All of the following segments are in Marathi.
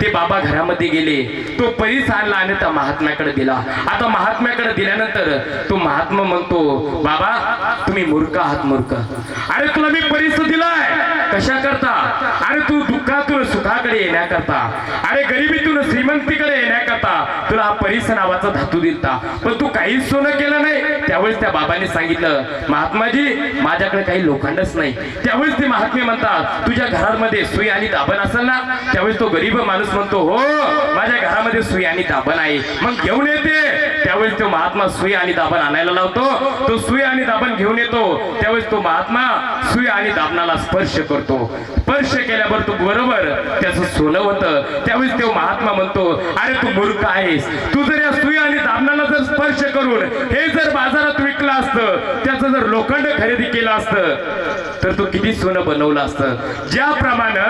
ते बाबा घरामध्ये गेले. तो परीस आणला आणि त्या महात्म्याकडे दिला. आता महात्म्याकडे दिल्यानंतर तो महात्मा म्हणतो बाबा तुम्ही मूर्ख आहात मूर्ख. अरे तुला मी परीस दिलाय कशा करता? अरे तू दुःखातून सुखाकडे येण्याकरता अरे गरिबीतून श्रीमंतीकडे येण्याकरता तुला हा नावाचा धातू दिलता. पण तू काहीच सोनं केलं नाही. त्यावेळेस त्या बाबांनी सांगितलं महात्माजी माझ्याकडे काही लोखंडच नाही. त्यावेळेस ते महात्मे म्हणतात तुझ्या घरामध्ये सुई आणि दाबण असेल ना? त्यावेळेस तो गरीब माणूस म्हणतो हो माझ्या घरामध्ये सुई आणि दाबण आहे. मग घेऊन येते. त्यावेळेस तो महात्मा सुई आणि दाबण आणायला लावतो. तो सुई आणि दाबण घेऊन येतो. त्यावेळेस तो महात्मा सुई आणि दाबणाला स्पर्श करतो. स्पर्श केल्यावर तो बरोबर त्याचं सोनं होतं. त्यावेळेस तो महात्मा म्हणतो अरे तू मूर्ख आहेस. तू जर या सुई आणि दाबणाला जर स्पर्श करून हे जर बाजारात विकलं असतं त्याचं जर लोखंड खरेदी केलं असतं तर तू किती सोनं बनवलं असतं. ज्याप्रमाणे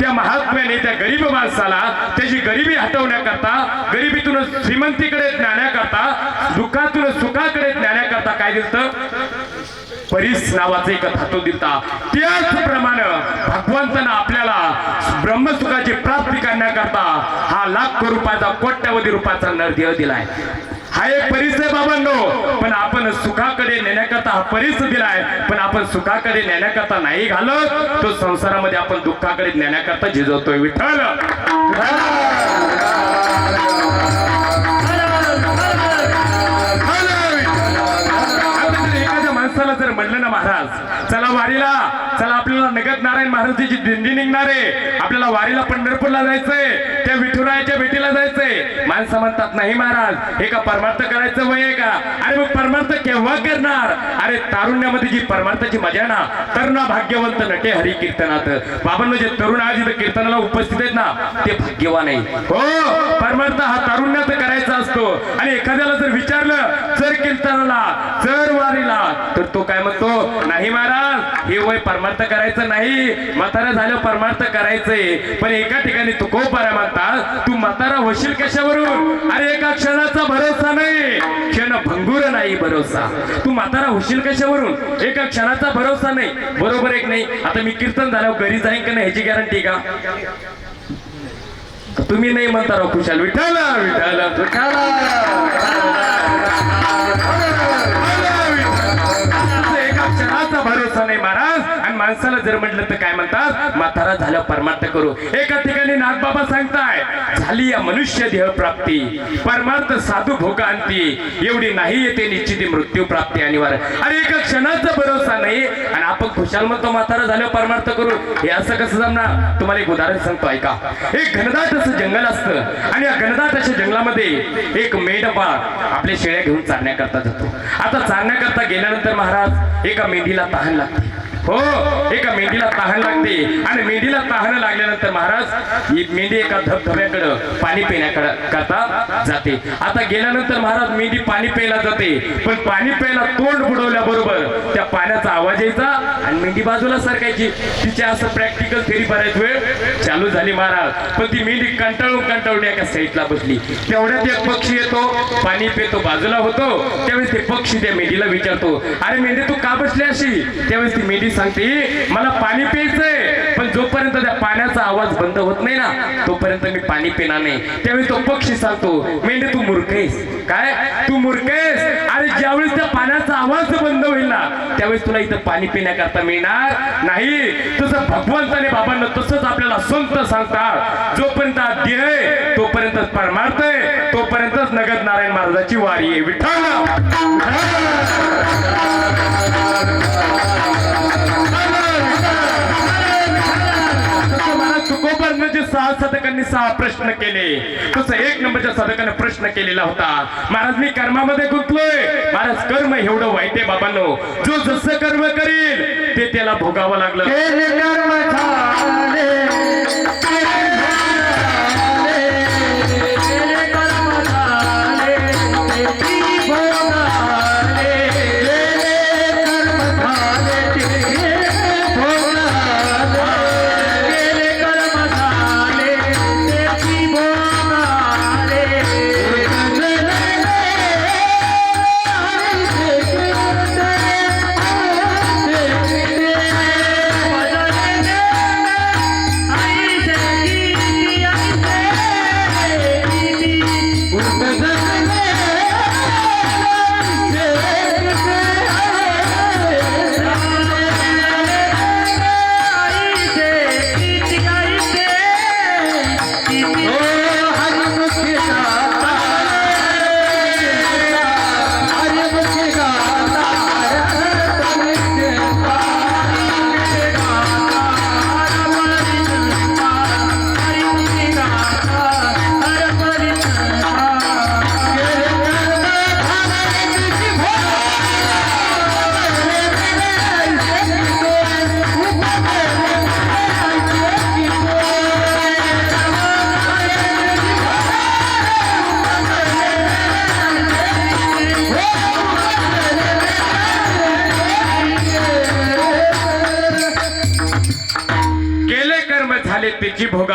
त्या महात्म्याने त्या गरीब माणसाला त्याची गरिबी हटवण्याकरता गरिबीतून श्रीमंतीकडे करता दुःखातून सुखाकडे नेण्याकरता काय दिसतं? परीस नावाचं एक धातू दिलता. त्याचप्रमाणे भगवंतानं आपल्याला ब्रह्मसुखाची प्राप्ती करण्याकरता हा लाखो रुपयाचा कोट्यवधी रुपयाचा नरदेह दिलाय. हा एक परिस आहे बाबांनो पण आपण सुखाकडे नेण्याकरता हा परिस दिलाय पण आपण सुखाकडे नेण्याकरता नाही घालत. तो संसारामध्ये आपण दुःखाकडे नेण्याकरता झिजवतोय विठ्ठल. ना महाराज. चला वारीला. चला आपल्याला नगद नारायण महाराजांची दिंडी निघणार आहे. आपल्याला वारीला पंढरपूरला जायचंय. त्या विठुरायाच्या भेटीला जायचंय. माणसं म्हणतात नाही महाराज हे का परमार्थ करायचं वय आहे का? अरे मग परमार्थ केव्हा करणार? अरे तारुण्यामध्ये जी परमार्थाची मजा आहे ना तरुणा भाग्यवंत नटे हरी कीर्तनात बाबांनो जे तरुण आज इथं कीर्तनाला उपस्थित आहेत ना ते भाग्यवान आहे. हो परमार्थ हा तारुण्यात करायचा असतो. आणि एखाद्याला जर विचारलं जर कीर्तनाला जर वारीला तर तो काय म्हणतो नाही महाराज हे वय परमार्थ करायचं नाही. म्हातारा झालं परमार्थ करायचंय. पण एका ठिकाणी तू को पारा म्हणतात तू म्हातारा होशील कशावरून? अरे एका क्षणाचा भरोसा नाही. क्षण भंगूर नाही भरोसा. तू म्हातारा होशील कशावरून? एका क्षणाचा भरोसा नाही. बरोबर एक नाही? आता मी कीर्तन झाल्यावर घरी जाईन का नाही ह्याची गॅरंटी का? तुम्ही नाही म्हणता राव खुशाल. विठाला विठाला एका क्षणाचा भरोसा नाही माणसाला जर म्हटलं तर काय म्हणतात? म्हातारा झालं परमार्थ करू. एका ठिकाणी नागबाबा सांगताय झाली या मनुष्य देह प्राप्ती परमार्थ साधू भोगांती. एवढी नाही येते निश्चित मृत्यू प्राप्ती अनिवार्य. अरे एका क्षणाचा भरोसा नाही. आणि आपण खुशाल म्हणतो म्हातारा झालं परमार्थ करू. हे असं कसं जमणार? तुम्हाला एक उदाहरण सांगतो ऐका. एक घनदाट असं जंगल असतं. आणि या घनदाट अशा जंगलामध्ये एक मेंढपाळ आपल्या शेळ्या घेऊन चालण्याकरता जातो. आता चालण्याकरता गेल्यानंतर महाराज एका मेंढीला तहान लागते. हो एका मेंढीला तहान लागते. आणि मेंढीला तहान लागल्यानंतर महाराज ही मेंढी एका धबधब्याकडं पाणी पिण्याकडं करता जाते. आता गेल्यानंतर महाराज मेंढी पाणी प्यायला जाते. पण पाणी प्यायला तोंड बुडवल्याबरोबर त्या पाण्याचा आवाज यायचा आणि मेंढी बाजूला सरकायची. तिचे असं प्रॅक्टिकल थेरी बऱ्याच वेळ चालू झाली महाराज. पण ती मेंढी कंटाळून कंटाळून एका साईडला बसली. तेवढ्यात एक पक्षी येतो पाणी पितो बाजूला होतो. त्यावेळेस ते पक्षी त्या मेंढीला विचारतो अरे मेंढी तू का बसली अशी? त्यावेळेस ती मेंढी सांगते मला पाणी प्यायचंय पण जोपर्यंत त्या पाण्याचा आवाज बंद होत नाही ना तोपर्यंत मी पाणी पिणार नाही. त्यावेळी तो पक्षी सांगतो मेंढे तू मूर्खेस काय? तू मूर्खेस आणि ज्यावेळेस त्या पाण्याचा आवाज बंद होईल ना त्यावेळेस तुला इथं पाणी पिण्याकरता मिळणार नाही. तसं भगवंताने बाबांना तसंच आपल्याला संत सांगतात. जोपर्यंत आधी देह आहे तोपर्यंतच परमार्थ आहे तोपर्यंतच नगद नारायण महाराजाची वारी आहे. विठ्ठल! सहा प्रश्न केले. तसं एक नंबरच्या साधकाने प्रश्न केलेला होता. महाराज मी कर्मामध्ये गुंतलोय. महाराज कर्म एवढं वाईट आहे बाबांनो. जो जसं कर्म करील ते त्याला भोगावं लागलं. त्याची भोग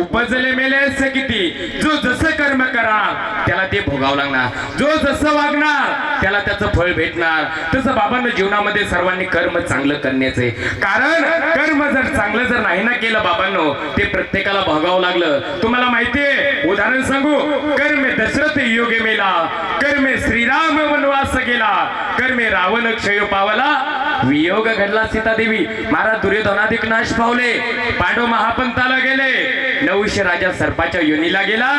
उपजले मेले असे किती. जो जसं कर्म करणार त्याला ते भोगावं लागणार. जो जसं वागणार त्याला त्याचं फळ भेटणार. तसं बाबांना जीवनामध्ये सर्वांनी कर्म चांगलं करण्याचे. कारण कर्म जर चांगलं जर नाही ना केलं बाबांनो ते प्रत्येकाला भोगावं लागलं. तुम्हाला माहितीये उदाहरण सांगू. कर्मे दशरथ योगे मेला. कर्मे श्रीराम वनवास गेला. कर्मे रावण क्षय पावला. वियोग घडला सीतादेवी. महाराज दुर्योधनाधिक नाश पावले. पांडव महापन महापंताला गेले. नवश राजा सर्पाच्या योनीला गेला.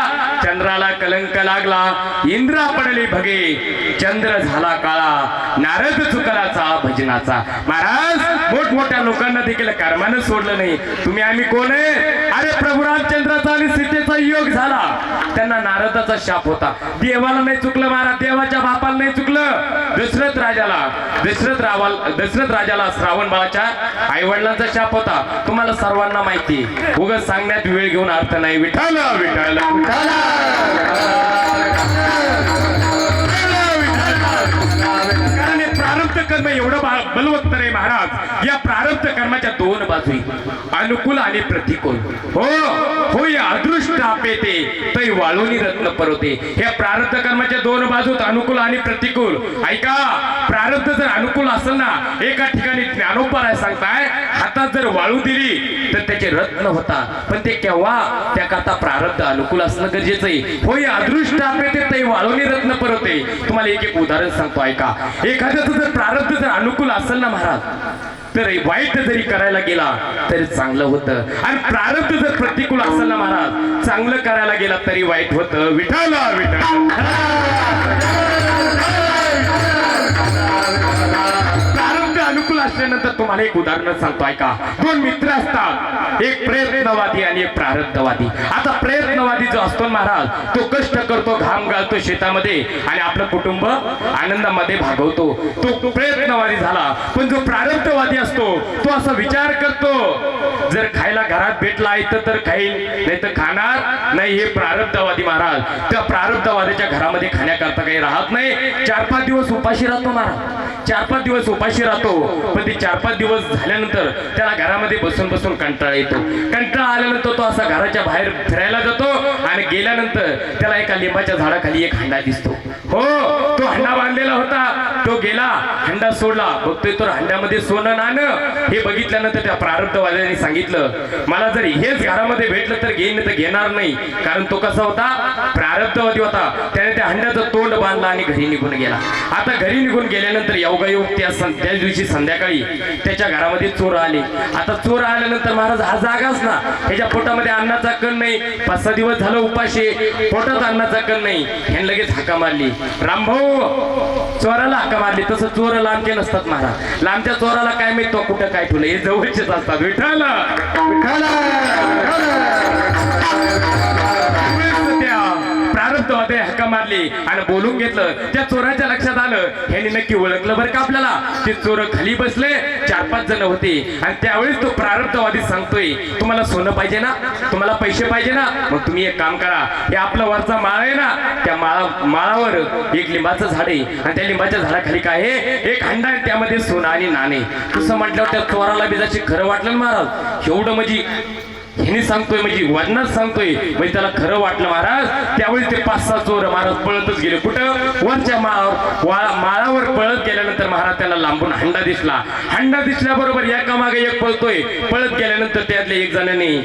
चंद्राला कलंक लागला. इंद्रा पडले भगे. चंद्र झाला काळा. नारद चुकलाचा भजनाचा. महाराज मोठमोठ्या लोकांना देखील कर्मानं सोडलं नाही. तुम्ही आम्ही कोण आहे? अरे प्रभू रामचंद्राचा आणि सीतेचा योग झाला. त्यांना नारदाचा शाप होता. देवाला नाही चुकलं महाराज. देवाच्या बापाला नाही चुकलं. दशरथ राजाला दशरथ रावाल दशरथ राजाला श्रावण बाळाच्या आई वडिलांचा शाप होता. तुम्हाला सर्वांना माहिती उगाच सांगण्यात वेळ घेऊन अर्थ नाही विठाल विठाल. कारण हे प्रारब्ध कर्म एवढं बलवत्तर आहे महाराज. या प्रारब्ध कर्माच्या दोन बाजू अनुकूल आणि प्रतिकूल. हो होय अदृष्ट आपेते तै वाळूनी रत्न परवते या प्रारब्ध कर्माच्या दोन बाजूत अनुकूल आणि प्रतिकूल. ऐका प्रारब्ध जर अनुकूल असेल ना एका ठिकाणी ज्ञानोपाराय सांगताय हातात जर वाळू दिली तर त्याचे रत्न होतात. पण ते केव्हा? त्या करता प्रारब्ध अनुकूल असणं गरजेचं आहे होय अदृष्ट आपेते तै वाळूनी रत्न परवते तुम्हाला एक एक उदाहरण सांगतो ऐका. एखाद्याचं जर प्रारब्ध जर अनुकूल असेल ना महाराज तर वाईट जरी करायला गेला तरी चांगलं होतं. आणि प्रारब्ध जर प्रतिकूल असेल ना महाराज चांगलं करायला गेला तरी वाईट होतं. विठाला विठाला. असल्यानंतर तुम्हाला एक उदाहरण सांगतो ऐका. दोन मित्र असतात. एक प्रयत्नवादी आणि एक प्रारब्धवादी. आता प्रयत्नवादी जो असतो महाराज तो कष्ट करतो घाम घालतो शेतामध्ये आणि आपलं कुटुंब आनंदामध्ये भागवतो. तो प्रयत्नवादी झाला पण जो प्रारब्धवादी असतो तो असा विचार करतो जर खायला घरात भेटला इथं तर खाईल नाही तर खाणार नाही हे प्रारब्धवादी महाराज. त्या प्रारब्धवादीच्या घरामध्ये खाण्याकरता काही राहत नाही. चार पाच दिवस उपाशी राहतो महाराज. चार पाच दिवस उपाशी राहतो. पण ते चार पाच दिवस झाल्यानंतर त्याला घरामध्ये बसून बसून कंटाळा येतो. कंटाळा आल्यानंतर तो असा घराच्या बाहेर फिरायला जातो आणि गेल्यानंतर त्याला एका लिंबाच्या झाडाखाली एक हंडा दिसतो. हो तो हंडा बांधलेला होता. तो गेला हंडा सोडला. बघतोय तर हंड्यामध्ये सोनं नाणं. हे बघितल्यानंतर त्या प्रारब्धवाद्याने सांगितलं मला जर हेच घरामध्ये भेटलं तर घेईन तर घेणार नाही. कारण तो कसा होता? प्रारब्धवादी होता. त्याने त्या हंड्याचं तोंड बांधलं आणि घरी निघून गेला. आता घरी निघून गेल्यानंतर योगायोग त्या सं- त्या दिवशी संध्याकाळी त्याच्या घरामध्ये चोर आले. आता चोर आल्यानंतर महाराज हा जागाच ना. ह्याच्या पोटामध्ये अन्नाचा कण नाही. पाच सहा दिवस झालं उपाशी पोटात अन्नाचा कण नाही. ह्याने लगेच हाका मारली. रामभाऊ चोराला हाका मारली. तसं चोर लांब केलं नसतात महाराज. लांबच्या चोराला काय माहीत तो कुठं काय ठेवलं? हे जवळचेच असतात. विठाला त्या प्रारब्धवादी मारली. आणि बोलून घेतलं. त्या चोराच्या लक्षात आलं. ह्याने नक्की ओळखलं बरं का आपल्याला? ते चोर खाली बसले. चार पाच जण होते. आणि त्यावेळेस तो प्रारब्धवादी सांगतोय तुम्हाला सोनं पाहिजे ना? तुम्हाला पैसे पाहिजे ना? मग तुम्ही एक काम करा. हे आपला वरचा माळ आहे ना? त्या माळा माळावर एक लिंबाचं झाड आहे. आणि त्या लिंबाच्या झाडाखाली काय आहे? एक हंडा आहे त्यामध्ये सोनं आणि नाणे. तसं म्हटल्यावर त्या चोराला बिजाची खरं वाटलं महाराज? एवढं म्हणजे ह्याने सांगतोय म्हणजे वजनात सांगतोय. म्हणजे त्याला खरं वाटलं महाराज त्यावेळी ते पाच सहा चोर महाराज पळतच गेले. कुठं? वरच्या माळावर माळावर पळत गेल्यानंतर महाराज त्याला लांबून हंडा दिसला. हंडा दिसल्याबरोबर एका मागे एक पळतोय. पळत गेल्यानंतर त्यातल्या एक जणांनी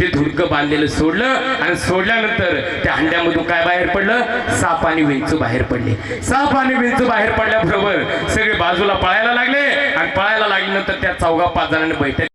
ते धुडकं बांधलेलं सोडलं आणि सोडल्यानंतर त्या हंड्यामधून काय बाहेर पडलं? साप आणि विंचू बाहेर पडले. साप आणि विंचू बाहेर पडल्याबरोबर सगळे बाजूला पळायला लागले आणि पळायला लागल्यानंतर त्या चौघा पाच जणांनी बैठक